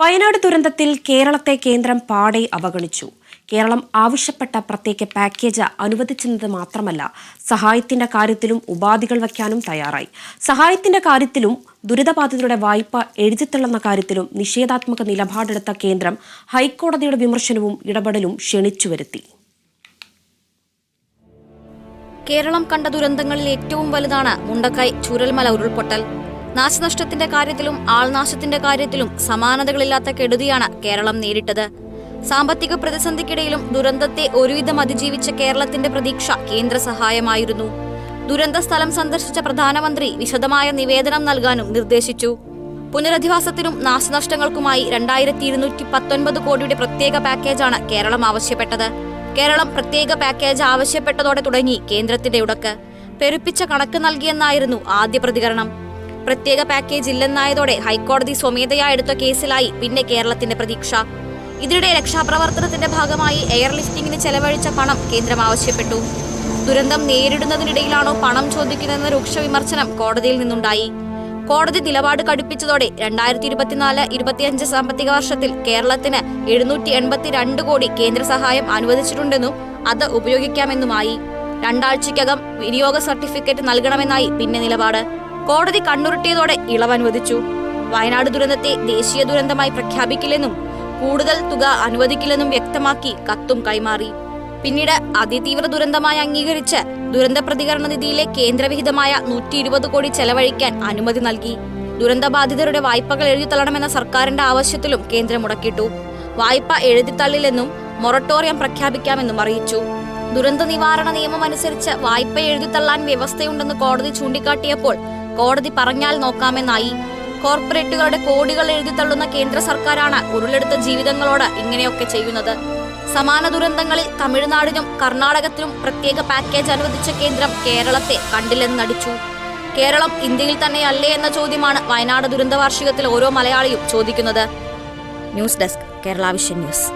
വയനാട് ദുരന്തത്തിൽ കേരളത്തെ കേന്ദ്രം പാടെ അവഗണിച്ചു. കേരളം ആവശ്യപ്പെട്ട പ്രത്യേക പാക്കേജ് അനുവദിച്ചെന്നത് മാത്രമല്ല സഹായത്തിന്റെ കാര്യത്തിലും ഉപാധികൾ വയ്ക്കാനും തയ്യാറായി. സഹായത്തിന്റെ കാര്യത്തിലും ദുരിതബാധിതരുടെ വായ്പ എഴുതിത്തള്ളുന്ന കാര്യത്തിലും നിഷേധാത്മക നിലപാടെടുത്ത കേന്ദ്രം ഹൈക്കോടതിയുടെ വിമർശനവും ഇടപെടലും ക്ഷണിച്ചുവരുത്തി കേരളം കണ്ട ദുരന്തങ്ങളിൽ ഏറ്റവും വലുതാണ് മുണ്ടക്കായ് ചുരൽമല ഉരുൾപൊട്ടൽ. നാശനഷ്ടത്തിന്റെ കാര്യത്തിലും ആൾനാശത്തിന്റെ കാര്യത്തിലും സമാനതകളില്ലാത്ത കെടുതിയാണ് കേരളം നേരിട്ടത്. സാമ്പത്തിക പ്രതിസന്ധിക്കിടയിലും ദുരന്തത്തെ ഒരുവിധം അതിജീവിച്ച കേരളത്തിന്റെ പ്രതീക്ഷ കേന്ദ്ര സഹായമായിരുന്നു. ദുരന്ത സ്ഥലം സന്ദർശിച്ച പ്രധാനമന്ത്രി വിശദമായ നിവേദനം നൽകാനും നിർദ്ദേശിച്ചു. പുനരധിവാസത്തിനും നാശനഷ്ടങ്ങൾക്കുമായി രണ്ടായിരത്തി ഇരുന്നൂറ്റി പത്തൊൻപത് കോടിയുടെ പ്രത്യേക പാക്കേജാണ് കേരളം ആവശ്യപ്പെട്ടത്. കേരളം പ്രത്യേക പാക്കേജ് ആവശ്യപ്പെട്ടതോടെ തുടങ്ങി കേന്ദ്രത്തിന്റെ ഉടക്ക്. പെരുപ്പിച്ച കണക്ക് നൽകിയെന്നായിരുന്നു ആദ്യ പ്രതികരണം. പ്രത്യേക പാക്കേജ് ഇല്ലെന്നായതോടെ ഹൈക്കോടതി സ്വമേധയാ എടുത്ത കേസിലായി പിന്നെ കേരളത്തിന്റെ പ്രതീക്ഷ. ഇതിനിടെ രക്ഷാപ്രവർത്തനത്തിന്റെ ഭാഗമായി എയർലിഫ്റ്റിംഗിന് ചെലവഴിച്ച പണം കേന്ദ്രം ആവശ്യപ്പെട്ടു. ദുരന്തം നേരിടുന്നതിനിടയിലാണോ പണം ചോദിക്കുന്നതെന്ന രൂക്ഷ വിമർശനം കോടതിയിൽ നിന്നുണ്ടായി. കോടതി നിലപാട് കടുപ്പിച്ചതോടെ രണ്ടായിരത്തി ഇരുപത്തിനാല് ഇരുപത്തിയഞ്ച് സാമ്പത്തിക വർഷത്തിൽ കേരളത്തിന് എഴുന്നൂറ്റി എൺപത്തിരണ്ട് കോടി കേന്ദ്ര സഹായം അനുവദിച്ചിട്ടുണ്ടെന്നും അത് ഉപയോഗിക്കാമെന്നുമായി. രണ്ടാഴ്ചയ്ക്കകം വിനിയോഗ സർട്ടിഫിക്കറ്റ് നൽകണമെന്നായി പിന്നെ നിലപാട്. കോടതി കണ്ണുരുട്ടിയതോടെ ഇളവ് അനുവദിച്ചു വയനാട് ദുരന്തത്തെ ദേശീയ ദുരന്തമായി പ്രഖ്യാപിക്കില്ലെന്നും കൂടുതൽ തുക അനുവദിക്കില്ലെന്നും വ്യക്തമാക്കി കത്തും കൈമാറി. പിന്നീട് അതിതീവ്ര ദുരന്തമായി അംഗീകരിച്ച് ദുരന്ത പ്രതികരണ നിധിയിലെ കേന്ദ്രവിഹിതമായ നൂറ്റി ഇരുപത് കോടി ചെലവഴിക്കാൻ അനുമതി നൽകി. ദുരന്തബാധിതരുടെ വായ്പകൾ എഴുതിത്തള്ളണമെന്ന സർക്കാരിന്റെ ആവശ്യത്തിലും കേന്ദ്രം മുടക്കിട്ടു വായ്പ എഴുതിത്തള്ളില്ലെന്നും മൊറട്ടോറിയം പ്രഖ്യാപിക്കാമെന്നും അറിയിച്ചു. ദുരന്ത നിവാരണ നിയമം അനുസരിച്ച് വായ്പ എഴുതിത്തള്ളാൻ വ്യവസ്ഥയുണ്ടെന്ന് കോടതി ചൂണ്ടിക്കാട്ടിയപ്പോൾ കോടതി പറഞ്ഞാൽ നോക്കാമെന്നായി. കോർപ്പറേറ്റുകളുടെ കോടികൾ എഴുതിത്തള്ളുന്ന കേന്ദ്ര സർക്കാരാണ് ഉരുളെടുത്ത ജീവിതങ്ങളോട് ഇങ്ങനെയൊക്കെ ചെയ്യുന്നത്. സമാന ദുരന്തങ്ങളിൽ തമിഴ്നാടിനും കർണാടകത്തിനും പ്രത്യേക പാക്കേജ് അനുവദിച്ച കേന്ദ്രം കേരളത്തെ കണ്ടില്ലെന്നടിച്ചു കേരളം ഇന്ത്യയിൽ തന്നെയല്ലേ എന്ന ചോദ്യമാണ് വയനാട് ദുരന്ത വാർഷികത്തിൽ ഓരോ മലയാളിയും ചോദിക്കുന്നത്. News desk Kerala vision news.